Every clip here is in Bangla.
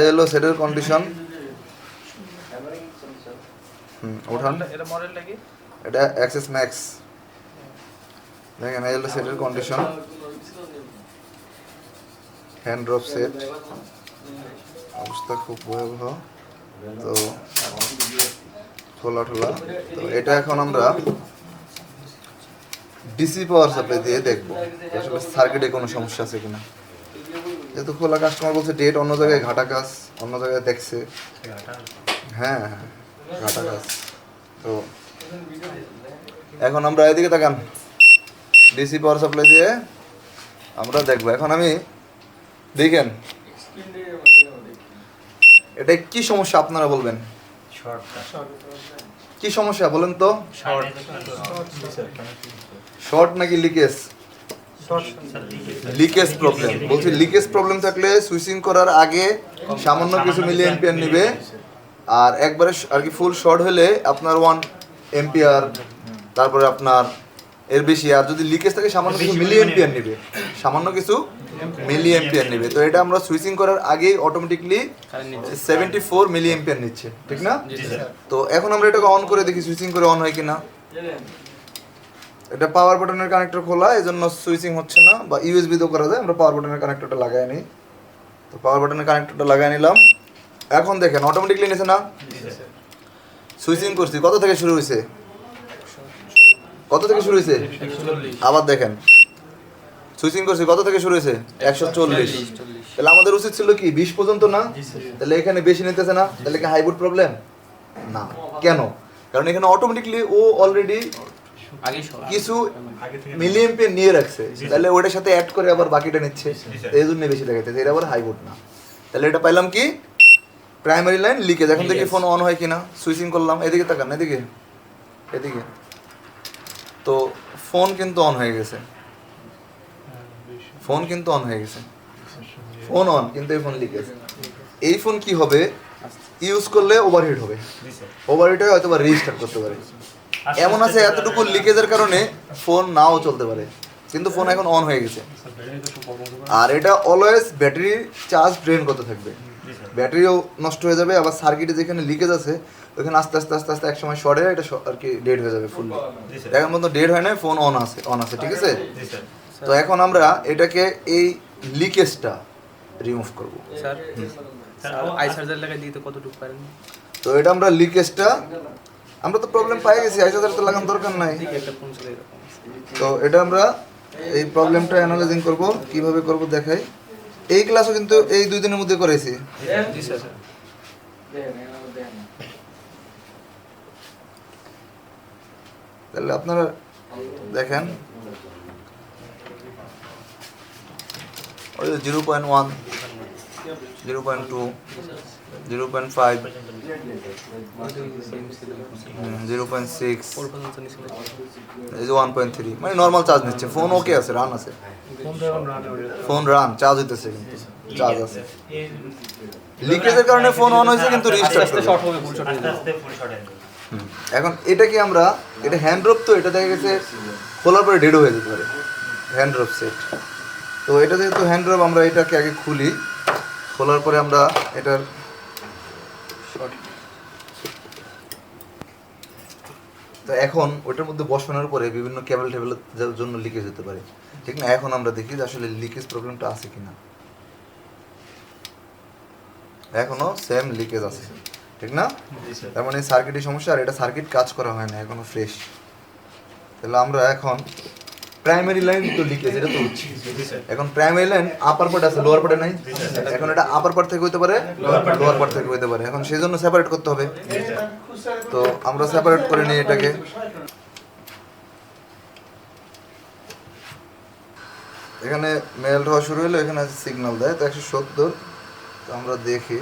এই হলো সেটের কন্ডিশন হুম ওঠান। এটা মডেল নাকি এটা অ্যাক্সেস ম্যাক্স দেখেন এই হলো সেটের কন্ডিশন হ্যান্ড ড্রপ সেট অবস্থা খুব ভয়াবহ। তো খোলা ঠোলা। তো এটা এখন আমরা ডিসি পাওয়ার সাপ্লাই দিয়ে দেখব। আসলে সার্কিটে কোনো সমস্যা আছে কিনা। যেহেতু খোলা কাস্টমার বলছে ডেট অন্য জায়গায় ঘাটা কাজ অন্য জায়গায় দেখছে হ্যাঁ হ্যাঁ ঘাটা কাজ তো এখন আমরা এদিকে তাকান ডিসি পাওয়ার সাপ্লাই দিয়ে আমরা দেখব এখন আমি দেখেন এটা কি সমস্যা আপনারা বলবেন কি সমস্যা বলেন তো শর্ট নাকি লিকেজ লিকেজ প্রবলেম বলছি লিকেজ প্রবলেম থাকলে সুইচিং করার আগে সামান্য কিছু মিলি এম্পিয়ার নেবে। আর একবারে আর কি ফুল শর্ট হলে আপনার ওয়ান এম্পিয়ার তারপরে আপনার এর বেশি। আর যদি লিকেজ থাকে সামান্য কিছু মিলি এম্পিয়ার নেবে। সামান্য কিছু মিলি এম্পিয়ার নেবে। তো এটা আমরা সুইচিং করার আগেই automatically seventy four milli ampere নিচ্ছে। ঠিক না? তো এখন আমরা এটাকে অন করে দেখি সুইচিং করে অন হয় কিনা। এটা পাওয়ার বাটনের কানেক্টর খোলা এই জন্য সুইচিং হচ্ছে না, বা ইউএসবি তো করা যায়, আমরা পাওয়ার বাটনের কানেক্টরটা লাগাই নিই। তো পাওয়ার বাটনের কানেক্টরটা লাগাই নিলাম। এখন দেখেন অটোমেটিকলি নিছে না? সুইচিং করছি। কত থেকে শুরু হয়েছে কত থেকে শুরু হয়েছে আবার দেখেন। সুইচিং করছি, কত থেকে শুরু হয়েছে একশো চল্লিশ। তাহলে আমাদের উচিত ছিল কি, বিশ পর্যন্ত না? তাহলে এখানে বেশি নিতেছে না? তাহলে কি হাইব্রিড প্রবলেম না। কেন? কারণ এখানে অটোমেটিকলি ও অলরেডি কিছু মিলিয়েম্পিয়ার নিয়ে রাখছে। তাহলে ওটার সাথে অ্যাড করে আবার বাকিটা নিচ্ছে। এই জন্য বেশি দেখাইতেছে এটা আবার হাইবোর্ড না। তাহলে এটা পাইলাম কি? প্রাইমারি লাইন লিকেজ এখন দেখি ফোন অন হয় কিনা। সুইচিং করলাম। এদিকে তাকান এদিকে। এদিকে। তো ফোন কিন্তু অন হয়ে গেছে। ফোন কিন্তু অন হয়ে গেছে। ফোন অন কিন্তু এই ফোন লিকেজ এই ফোন কি হবে? ইউজ করলে ওভারহিট হবে। ওভারহিট হয়ে হয়তো বা রেজিস্টার করতে পারে। এমন আছে এতটুকু লিকেজের কারণে ফোন নাও চলতে পারে। কিন্তু ফোন এখন অন হয়ে গেছে। আর এটা অলওয়েজ ব্যাটারি চার্জ ড্রেন করতে থাকবে। ব্যাটারিও নষ্ট হয়ে যাবে আবার সার্কিটে যেখানে লিকেজ আছে ওইখানে আস্তে আস্তে আস্তে আস্তে একসময় শর্ট হয়ে এটা আর কি ডেড হয়ে যাবে ফুল এখন পর্যন্ত ডেড হয় না ফোন অন আছে অন আছে ঠিক আছে? তো এখন আমরা এটাকে এই লিকেজটা রিমুভ করব। স্যার আই চার্জার লাগাই দিতে কতটুকু পারেন? তো এটা আমরা লিকেজটা আমরা তো প্রবলেম পাই গেছি আইস তো লাগানোর দরকার নাই। তো এটা আমরা এই প্রবলেমটা অ্যানালাইজিং করব কীভাবে করব দেখাই। এই ক্লাসও কিন্তু এই দুই দিনের মধ্যে করেছি জি স্যার। তাহলে আপনারা দেখেন। ওই zero point one zero point two zero point five zero point six এই যে ওয়ান পয়েন্ট থ্রি মানে নর্মাল চার্জ নিচ্ছে। ফোন ওকে আছে রান আছে। ফোন রান চার্জ হইতেছে কিন্তু। চার্জ আছে। লিকেজের কারণে ফোন অন হয়েছে কিন্তু রিস্টার্ট। এখন এটা কি আমরা এটা হ্যান্ড ড্রপ তো এটা দেখা গেছে খোলার পরে ডেড হয়ে যেতে পারে। হ্যান্ড ড্রপ সেট তো এটা যেহেতু হ্যান্ড ড্রপ আমরা এটাকে আগে খুলি। খোলার পরে আমরা এটার তো এখন ওটার মধ্যে বসানোর পরে বিভিন্ন কেবল টেবিলের জন্য লিকেজ হতে পারে। ঠিক না? এখন আমরা দেখি যে আসলে লিকেজ প্রবলেমটা আছে কিনা। এখনও সেম লিকেজ আছে। ঠিক না? তার মানে সার্কিটের সমস্যা আর এটা সার্কিট কাজ করা হয় না এখনও ফ্রেশ তাহলে আমরা এখন প্রাইমারি লাইন তো লিকেজ এটা তো হচ্ছে এখন প্রাইমারি লাইন আপার পার্ট আছে লোয়ার পার্টে নাই। এখন এটা আপার পার্ট থেকে হইতে পারে লোয়ার পার্ট থেকে হইতে পারে। এখন সেই জন্য সেপারেট করতে হবে। তো আমরা সেপারেট করে নিই এটাকে। এখানে মেল হওয়া শুরু হলো এখানে সিগন্যাল দেয় তো একশো সত্তর। তো আমরা দেখি।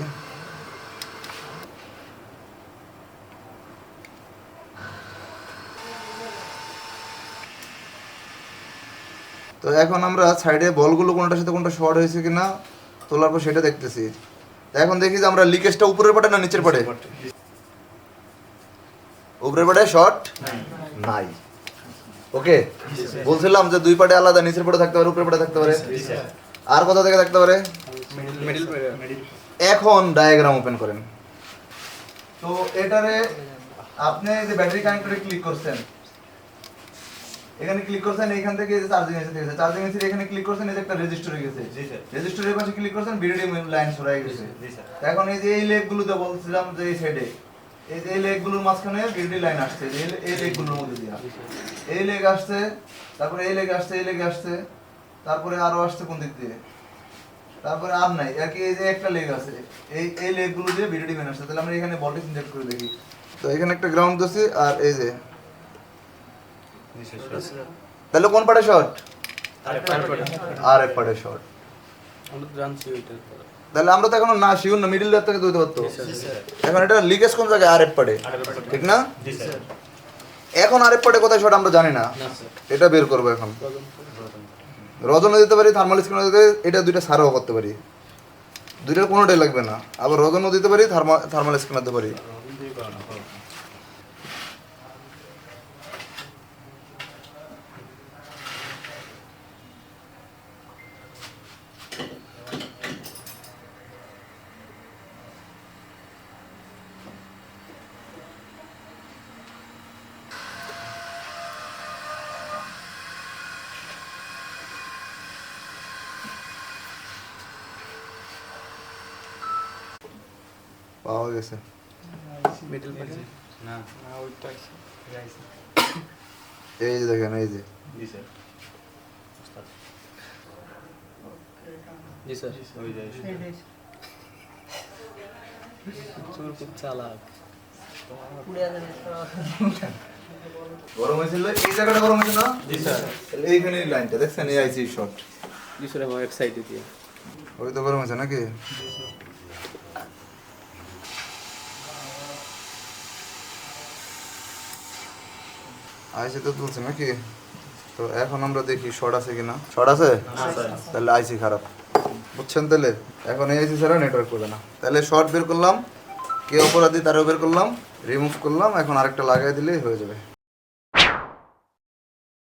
তো এখন আমরা সাইডে বলগুলো কোনটার সাথে কোনটা শর্ট হয়েছে কিনা তোলার পর সেটা দেখতেছি। তো এখন দেখি যে আমরা লিকেজটা উপরের পাটে না নিচের পাটে? উপরের পাটে। শর্ট নাই। ওকে বলছিলাম যে দুই পাটে আলাদা নিচের পাটে থাকতে পারে উপরের পাটে থাকতে পারে। আর কোথা থেকে থাকতে পারে? মিডিল এখন ডায়াগ্রাম ওপেন করেন। তো এটারে আপনি যে ব্যাটারি কানেক্টরে ক্লিক করছেন এখানে ক্লিক করছেন এখান থেকে চার্জিং এসে গেছে চার্জিং এসে এখানে ক্লিক করছেন এই যে একটা রেজিস্টরে গেছে। জি স্যার। রেজিস্টরের পাশে ক্লিক করছেন বিডিডি লাইন সরাই গেছে। জি স্যার। তো এখন এই যে এই লেগগুলোতে বলছিলাম যে এই সাইডে এই যে এই লেগগুলোর মাঝখানে বিডিডি লাইন আসছে এই এই লেগগুলোর মধ্যে দিয়া। এই লেগ আসছে তারপরে এই লেগ আসছে এই লেগ আসছে তারপরে আরও আসছে কোন দিক দিয়ে? তারপরে আর নাই আর কি এই যে একটা লেগ আছে এই এই লেগগুলো দিয়ে বিডিডি মেন আসছে। তাহলে আমরা এখানে ভোল্টেজ ইনজেক্ট করে দেখি। তো এখানে একটা গ্রাউন্ড দিছি আর এই যে তাহলে কোন পার্টে শর্ট আর এক পার্টে শর্ট তাহলে আমরা তো এখনও না শিওর না মিডিল থেকে দইতে পারতো। এখন এটা লিকেজ কোন জায়গায়? আর এক পার্টে ঠিক না? জি স্যার। এখন আরেক কোথায় শর্ট আমরা জানি না। এটা বের করব এখন। রজনও দিতে পারি থার্মাল স্ক্রিনও দিতে এটা দুইটা সারও করতে পারি। দুইটার কোনোটাই লাগবে না। আবার রজনও দিতে পারি থার্মাল থার্মাল স্ক্রিন দিতে পারি। পাওয়া গেছে। মিডল পাশে। না না ওইটা এই যে দেখেন এই যে। জি স্যার। জি স্যার। ওই যাই চোর খুব চালাক। গরম হয়েছিল এই জায়গাটা গরম হয়েছিল না? জি স্যার। এইখানে লাইনটা দেখছেন? এই আইসি শর্ট জি স্যার আমার দিয়ে। ওই তো গরম হয়েছে নাকি? আইসি তো তুলছে নাকি? তো এখন আমরা দেখি শর্ট আছে কিনা। শর্ট আছে? তাহলে আইসি খারাপ। বুঝছেন তাহলে? এখন এই আইসি ছাড়া নেটওয়ার্ক করবে না। তাহলে শর্ট বের করলাম কে অপরাধী তারও বের করলাম রিমুভ করলাম এখন আরেকটা লাগাই দিলেই হয়ে যাবে।